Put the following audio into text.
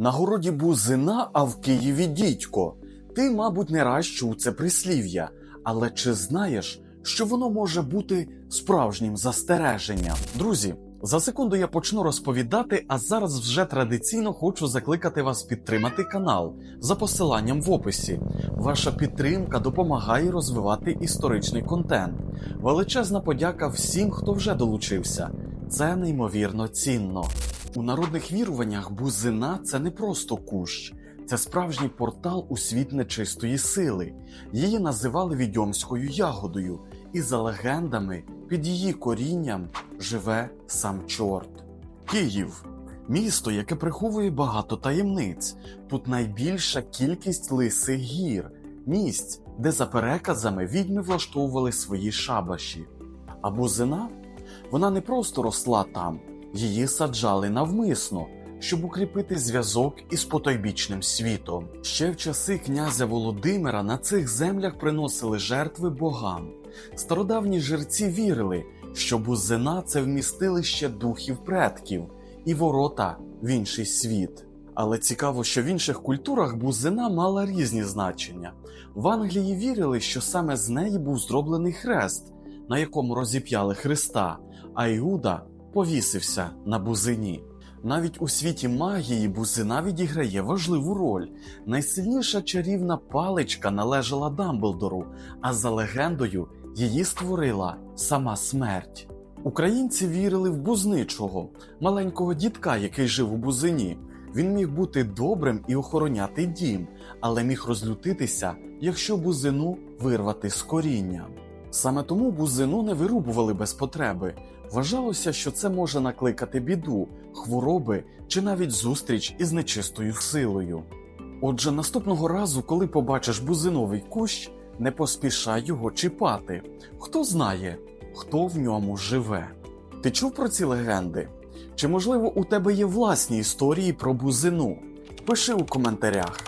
На городі бузина, а в Києві дідько. Ти, мабуть, не раз чув це прислів'я, але чи знаєш, що воно може бути справжнім застереженням? Друзі, за секунду я почну розповідати, а зараз вже традиційно хочу закликати вас підтримати канал за посиланням в описі. Ваша підтримка допомагає розвивати історичний контент. Величезна подяка всім, хто вже долучився. Це неймовірно цінно. У народних віруваннях бузина це не просто кущ, це справжній портал у світ нечистої сили. Її називали відьомською ягодою, і за легендами під її корінням живе сам чорт. Київ місто, яке приховує багато таємниць. Тут найбільша кількість лисих гір, місць, де за переказами відьми влаштовували свої шабаші. А бузина вона не просто росла там, її саджали навмисно, щоб укріпити зв'язок із потойбічним світом. Ще в часи князя Володимира на цих землях приносили жертви богам. Стародавні жерці вірили, що бузина це вмістилище духів предків і ворота в інший світ. Але цікаво, що в інших культурах бузина мала різні значення. В Англії вірили, що саме з неї був зроблений хрест, на якому розіп'яли Христа, а Іуда повісився на бузині. Навіть у світі магії бузина відіграє важливу роль. Найсильніша чарівна паличка належала Дамблдору, а за легендою її створила сама смерть. Українці вірили в бузничого, маленького дітка, який жив у бузині. Він міг бути добрим і охороняти дім, але міг розлютитися, якщо бузину вирвати з коріння. Саме тому бузину не вирубували без потреби. Вважалося, що це може накликати біду, хвороби чи навіть зустріч із нечистою силою. Отже, наступного разу, коли побачиш бузиновий кущ, не поспішай його чіпати. Хто знає, хто в ньому живе. Ти чув про ці легенди? Чи можливо у тебе є власні історії про бузину? Пиши у коментарях.